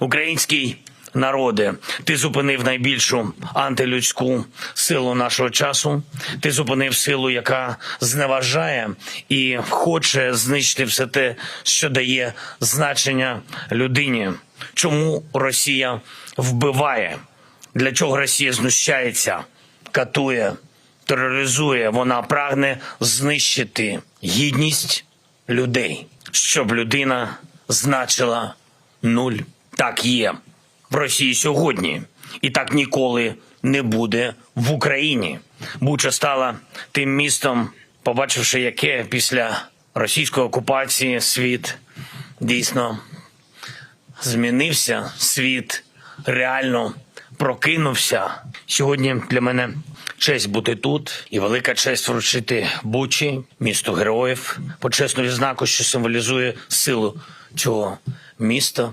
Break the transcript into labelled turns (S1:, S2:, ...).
S1: Український народе, ти зупинив найбільшу антилюдську силу нашого часу. Ти зупинив силу, яка зневажає і хоче знищити все те, що дає значення людині. Чому Росія вбиває? Для чого Росія знущається, катує, тероризує? Вона прагне знищити гідність людей, щоб людина значила нуль. Так є в Росії сьогодні, і так ніколи не буде в Україні. Буча стала тим містом, побачивши, яке після російської окупації світ дійсно змінився, світ реально прокинувся. Сьогодні для мене честь бути тут і велика честь вручити Бучі, місту героїв, почесну відзнаку, що символізує силу цього міста.